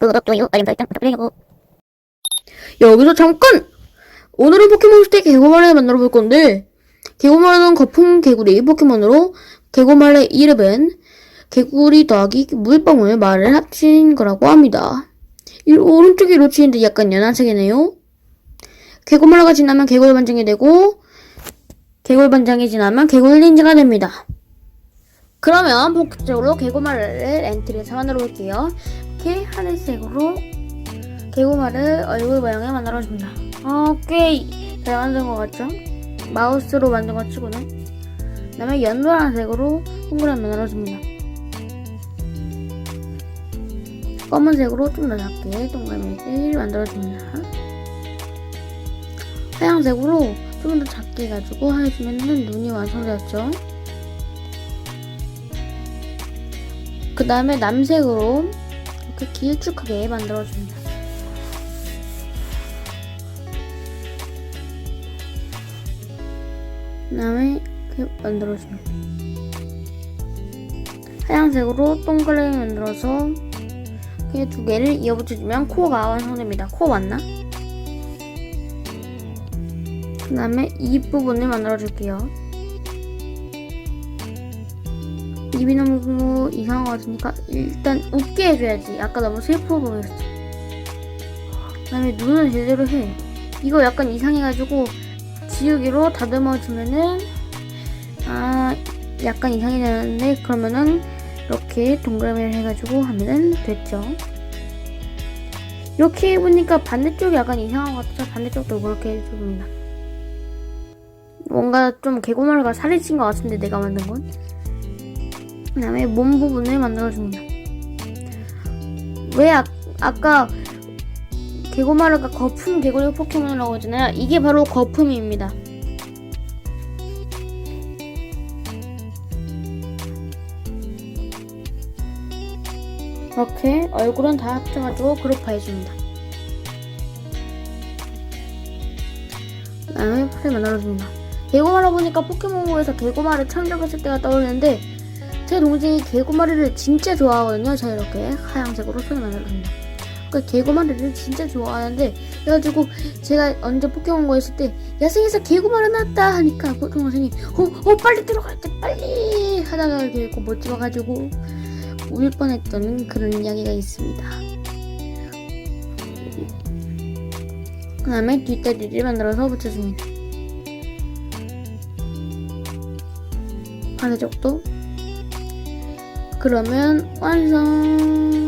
구독, 좋아요, 알림 설정 부탁드려요. 여기서 잠깐! 오늘은 포켓몬스터 개고말을 만들어 볼 건데, 개고말은 거품 개구리 포켓몬으로, 개고말의 이름은 개구리 더하기 물방울 말을 합친 거라고 합니다. 이 오른쪽이 로치인데 약간 연한 색이네요. 개고말가 지나면 개굴 반장이 되고, 개굴 반장이 지나면 개굴 닌자가 됩니다. 그러면 본격적으로 개고말을 엔트리에서 만들어 볼게요. 이렇게 하늘색으로 개구마를 얼굴 모양에 만들어줍니다. 어, 꽤잘 만든 것 같죠? 마우스로 만든 것 치고는. 그 다음에 연노란색으로 동그라미 만들어줍니다. 검은색으로 좀 더 작게 동그라미를 만들어줍니다. 하얀색으로 좀 더 작게 해가지고 해주면 눈이 완성되었죠. 그 다음에 남색으로 이렇게 길쭉하게 만들어줍니다. 그 다음에 이렇게 만들어줍니다. 하얀색으로 동그라미 만들어서 이렇게 두 개를 이어붙여주면 코가 완성됩니다. 코 맞나? 그 다음에 입 부분을 만들어줄게요. 입이 너무 이상한 것 같으니까 일단 웃게 해줘야지. 아까 너무 슬퍼 보였어. 그 다음에 눈은 제대로 해. 이거 약간 이상해가지고 지우개로 다듬어주면은 아 약간 이상해졌는데 그러면은 이렇게 동그라미를 해가지고 하면은 됐죠 이렇게 해보니까 반대쪽이 약간 이상한 것 같아서 반대쪽도 그렇게 해줍니다 뭔가 좀 개고말과 살이 찐 것 같은데 내가 만든 건 그 다음에 몸 부분을 만들어줍니다 왜 아, 아까 개고마르가 거품 개구리 포켓몬이라고 하잖아요. 이게 바로 거품입니다. 이렇게 얼굴은 다 합쳐가지고 그룹화 해줍니다. 그 다음에 팔을 만들어줍니다. 개고마라 보니까 포켓몬고에서 개고마를 참조했을 때가 떠오르는데 제 동생이 개고마리를 진짜 좋아하거든요. 제가 이렇게 하얀색으로 손을 만들어줍니다. 그 개구마리를 진짜 좋아하는데 그래가지고 제가 언제 포켓몬고 했을 때 야생에서 개구마리 났다 하니까 보통 선생님이 어, 어 빨리 들어갈 때 빨리 하다가 이렇게 못 들어가지고 울 뻔했던 그런 이야기가 있습니다. 그 다음에 뒷다리를 만들어서 붙여줍니다. 반대쪽도 그러면 완성